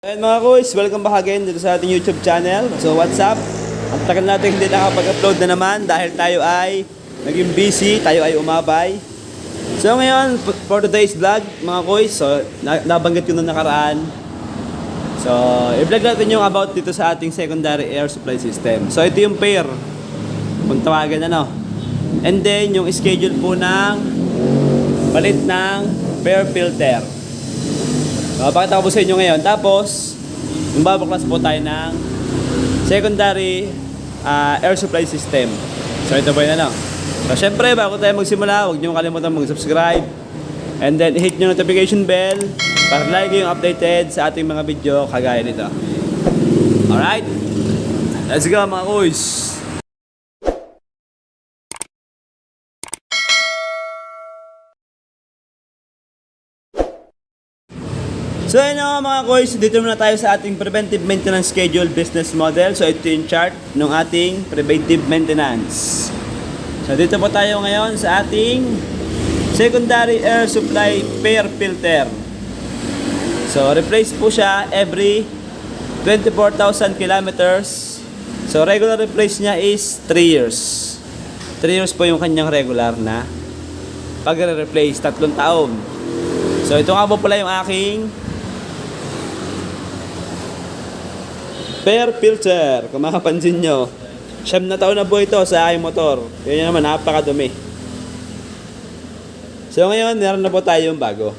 Ayan mga kuys, welcome back again dito sa ating YouTube channel. So what's up? Ang tagal natin hindi nakapag-upload na naman dahil tayo ay naging busy, tayo ay umabay. So ngayon, for today's vlog, mga kuys, so na- nabanggit ko nung nakaraan. So, i-vlog natin yung about dito sa ating secondary air supply system. So ito yung pair, kung tawagan ano. And then, yung schedule po ng palit ng pair filter. So, pakita ko po sa inyo ngayon. Tapos, yung babaklas po tayo ng secondary ah, air supply system. So, ito po yun ano. So, syempre, bago tayo magsimula, huwag niyo kalimutan mag-subscribe. And then, hit nyo notification bell para lagi kayong updated sa ating mga video kagaya nito. Alright? Let's go mga kuys! So ayun na nga, mga boys, dito muna tayo sa ating preventive maintenance schedule business model. So ito yung chart ng ating preventive maintenance. So dito po tayo ngayon sa ating secondary air supply pair filter. So replace po siya every 24,000 kilometers. So regular replace niya is 3 years. 3 years po yung kanyang regular na pagre-replace, tatlong taon. So ito nga po pala yung aking Fair filter, kung makapansin nyo. Siyam na taon na po ito sa aking motor. Yun naman, napakadumi. So ngayon, meron na po tayong bago.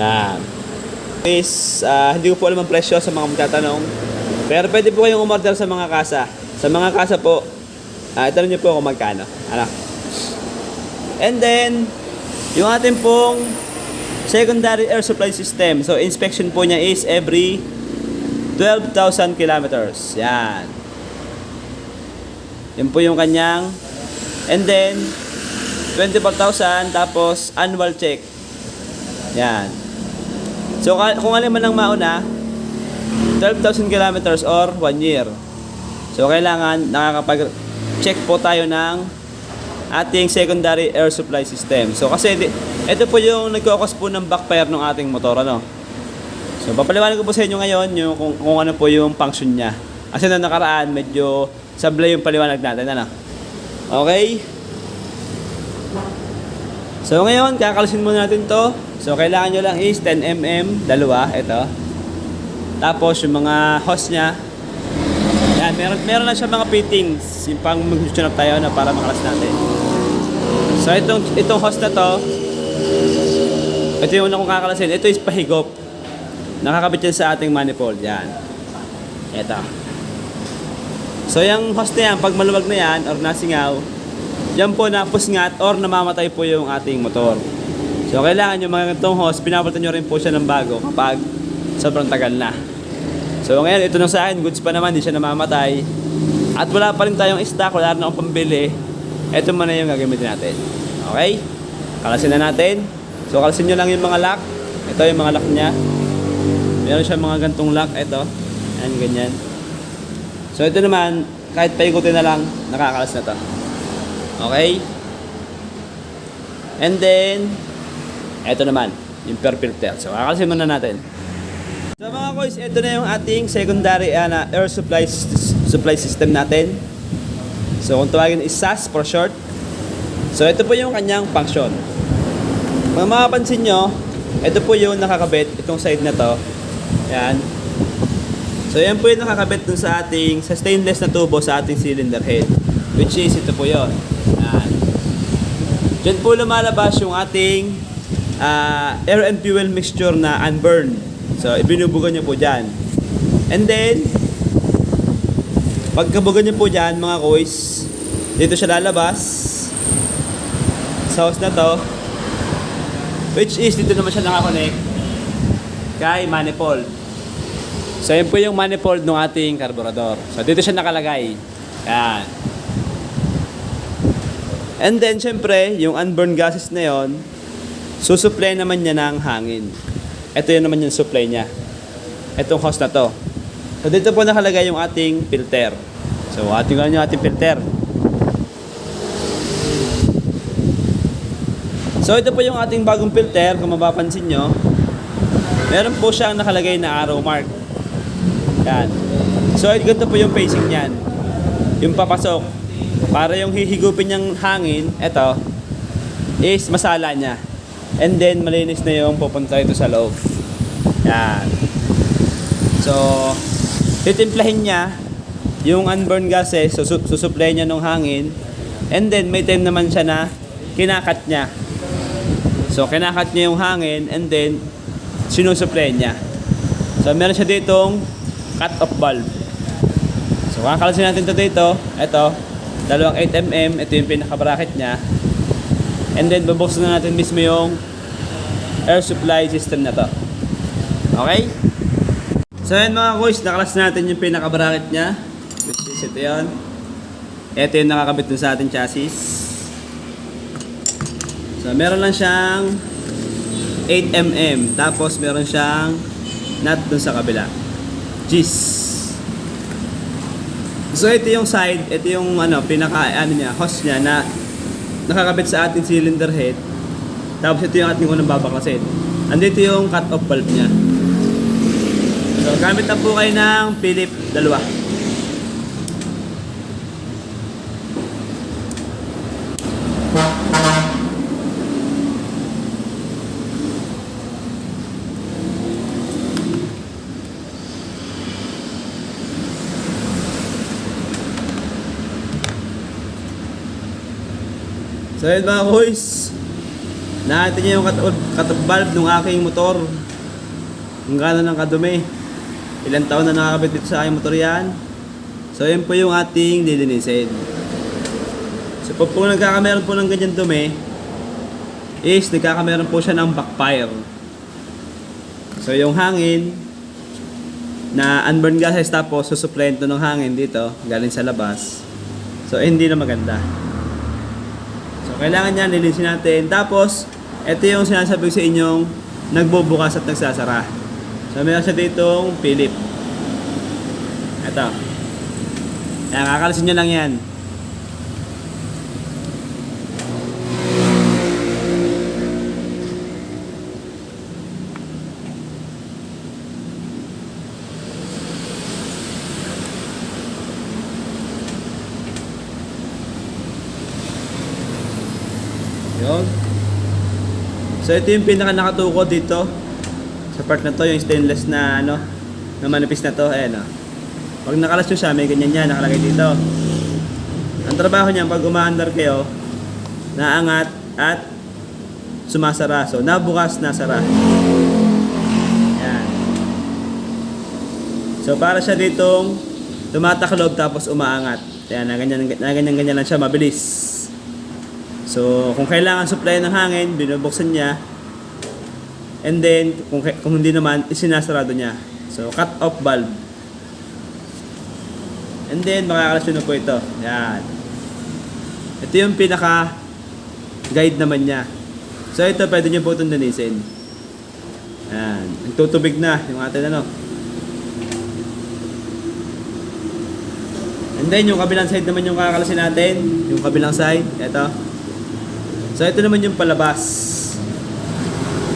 Yan. Is, ah, hindi ko po alam ang presyo sa mga magtatanong. Pero pwede po kayong umorder sa mga kasa. Sa mga kasa po, ah, itanong nyo po kung magkano. Ano? And then, yung ating pong secondary air supply system. So, inspection po niya is every 12,000 kilometers. Yan. Yan po yung kanyang. And then, 24,000 tapos annual check. Yan. So, kung alin man ang mauna, 12,000 kilometers or 1 year. So, kailangan nakakapag-check po tayo ng ating secondary air supply system. So, kasi ito po yung nagkakos po ng backfire ng ating motor, ano? So, papaliwanag ko po sa inyo ngayon yung kung, kung ano po yung function niya. Kasi na nakaraan, medyo sablay yung paliwanag natin, ano? Okay? So, ngayon, kakalisin muna natin to. So, kailangan nyo lang is 10mm, dalawa, ito. Tapos, yung mga hose niya. Yan, meron, meron na siya mga fittings. Yung pang mag-tune up tayo na para makalas natin. So, itong, itong hose na to, ito yung una kong kakalasin. Ito is pahigop. Nakakabit yan sa ating manifold. Yan. Ito. So, yung hose na yan, pag maluwag na yan, or nasingaw, yan po na pusngat or namamatay po yung ating motor. So, kailangan yung mga ganitong hose, pinapalitan nyo rin po siya ng bago kapag sobrang tagal na. So, ngayon, ito na sa akin, goods pa naman, hindi siya namamatay. At wala pa rin tayong stock, wala rin akong pambili. Ito muna yung gagamitin natin. Okay? Kalasin na natin. So, kalasin nyo lang yung mga lock. Ito yung mga lock niya. Meron siya mga gantong lock. Ito. Ayan, ganyan. So, ito naman, kahit paikutin na lang, nakakalas na to. Okay? And then, ito naman, yung per filter. So, kakalasin muna natin. So mga boys, ito na yung ating secondary uh, air supply supply system natin. So kung tawagin is SAS for short. So ito po yung kanyang function. Kung makapansin nyo, ito po yung nakakabit, itong side na to. Yan. So yan po yung nakakabit dun sa ating, sa stainless na tubo sa ating cylinder head. Which is, ito po yon. Yan. Diyan po lumalabas yung ating ah, air and fuel mixture na unburned. So, ibinubugan niyo po dyan. And then, pagkabugan niyo po dyan, mga koys, dito siya lalabas sa hose na to. Which is, dito naman siya nakakonect kay manifold. So, yan po yung manifold ng ating carburetor. So, dito siya nakalagay. Yan. And then, syempre, yung unburned gases na yon, susupply naman niya ng hangin. Ito yun naman yung supply niya. Itong hose na to. So, dito po nakalagay yung ating filter. So, ating ano yung ating filter. So, ito po yung ating bagong filter. Kung mapapansin nyo, meron po siyang nakalagay na arrow mark. Yan. So, ganito po yung facing niyan. Yung papasok. Para yung hihigupin niyang hangin, eto, is masala niya. And then, malinis na yung pupunta ito sa loob. Yan. So, titimplahin niya yung unburned gases, so susupply niya ng hangin. And then, may time naman siya na kinakat niya. So, kinakat niya yung hangin and then, sinusupply niya. So, meron siya ditong cut-off valve. So, kakalasin natin ito dito. Ito, dalawang 8mm. Ito yung pinaka-bracket niya. And then, babuksan na natin mismo yung air supply system na to. Okay? So, yan mga boys, nakalas natin yung pinaka-bracket niya. Which is ito yun. Ito yung nakakabit dun sa ating chassis. So, meron lang siyang 8mm. Tapos, meron siyang nut dun sa kabila. Gis. So, ito yung side. Ito yung ano, pinaka, ano niya, hose niya na nakakabit sa ating cylinder head. Tapos, ito yung ating unang babaklasin. Andito yung cut-off valve niya. So, gamit na po kayo ng Philip dalawa. So yun mga boys, nakita niyo yung cut-off valve ng aking motor. Kung gaano ng kadumi. Ilang taon na nakakabit dito sa aking motor yan. So yun po yung ating lilinisin. So pag po nagkakameron po ng ganyan dumi, is nagkakameron po siya ng backfire. So yung hangin na unburned gases tapos susuplayin to ng hangin dito galing sa labas. So hindi na maganda. Kailangan yan lilinisin natin. Tapos ito yung sinasabi ko sa inyong nagbubukas at nagsasara. So meron siya ditong Philip. Ito. Kaya kakalisin nyo lang yan. Yun. So ito yung pinaka nakatuko dito. Sa part na to, yung stainless na ano, na manipis na to, ayan o. Pag nakalas nyo siya, may ganyan yan, nakalagay dito. Ang trabaho niyan, pag umaandar kayo, naangat at sumasara. So, nabukas, nasara. Yan. So, para siya ditong tumataklob tapos umaangat. Yan, na ganyan, na ganyan, ganyan lang siya, mabilis. So, kung kailangan supply ng hangin, binubuksan niya. And then, kung, kung hindi naman, isinasarado niya. So, cut off valve. And then, makakalas na po ito. Yan. Ito yung pinaka guide naman niya. So, ito, pwede niyo po itong linisin. Yan. Nagtutubig na yung atin ano. And then, yung kabilang side naman yung kakalasin natin. Yung kabilang side. Ito. So, ito naman yung palabas.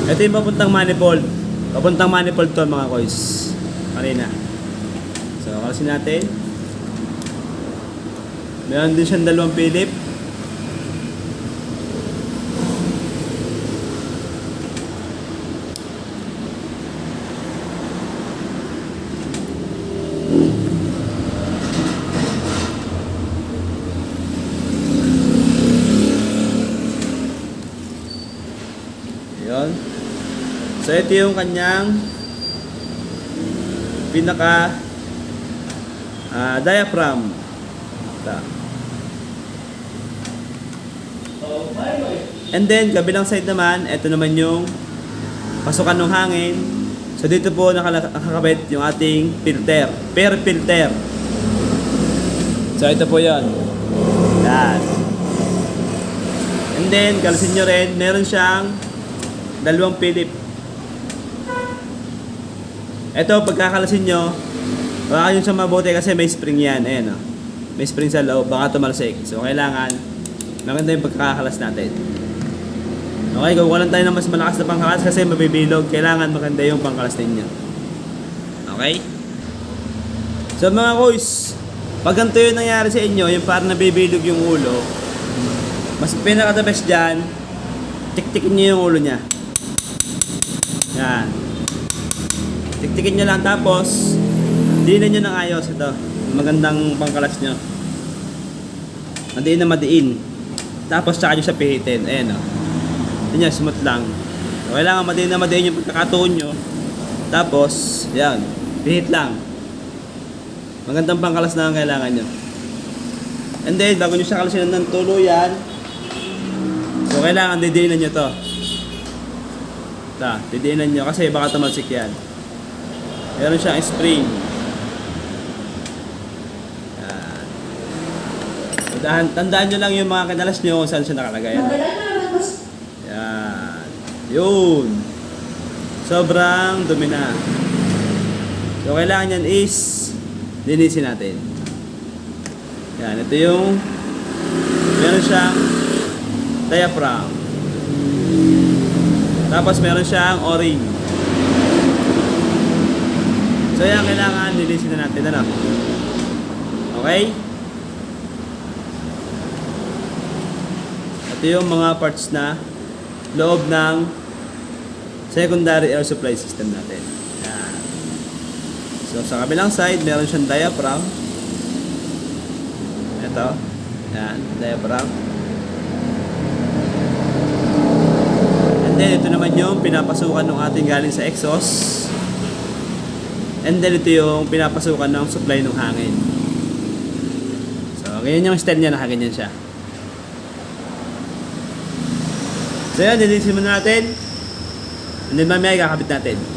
Ito yung papuntang manifold. Papuntang manifold to mga koys. Kanina. So, kakalasin natin. Meron din siyang dalawang Philip. Yun. So, ito yung kanyang pinaka ah, diaphragm. Ito. And then, kabilang side naman, ito naman yung pasukan ng hangin. So, dito po nakakabit yung ating filter. Per filter. So, ito po yon. Yan. And then, kalasin nyo rin, meron siyang dalawang Philip. Ito, pagkakalasin nyo, baka yun siya mabuti kasi may spring yan. Ayan o. May spring sa loob, baka tumalsik. So, kailangan, maganda yung pagkakakalas natin. Okay, kukuha lang tayo ng mas malakas na pangkalas kasi mabibilog. Kailangan maganda yung pangkalas ninyo. Okay? So mga kuys, pag ganito yung nangyari sa inyo, yung parang nabibilog yung ulo, mas pinaka the best dyan, tiktikin nyo yung ulo niya. Yan. Tiktikin nyo lang tapos, diinan nyo ng ayos ito. Magandang pangkalas nyo. Madiin na madiin. Tapos tsaka nyo siya pihitin. Ayan o. Yun yan, smooth lang. Kailangan madiin na madiin yung pagkakatuon nyo. Tapos, yan. Pihit lang. Magandang pangkalas na ang kailangan nyo. And then, bago nyo siya kalasin ng tuluyan, so kailangan didiinan nyo to. Ta, didiinan nyo kasi baka tumalsik yan. Meron siyang spring. Yan. Tandaan, tandaan nyo lang yung mga kadalas nyo kung saan siya nakalagay. Yan. Yun. Sobrang dumi na. So, kailangan yan is linisin natin. Yan. Ito yung meron siyang diaphragm. Tapos meron siyang o-ring. So, yan kailangan linisin na natin. Ano? Okay? Ito yung mga parts na loob ng secondary air supply system natin. Yan. So sa kabilang side, meron siyang diaphragm. Ito. Yan, diaphragm. And then ito naman yung pinapasukan ng ating galing sa exhaust. And then ito yung pinapasukan ng supply ng hangin. So, ganyan yung style niya, nakaganyan siya. So yan, nilisin muna natin. And then mamaya kakabit natin.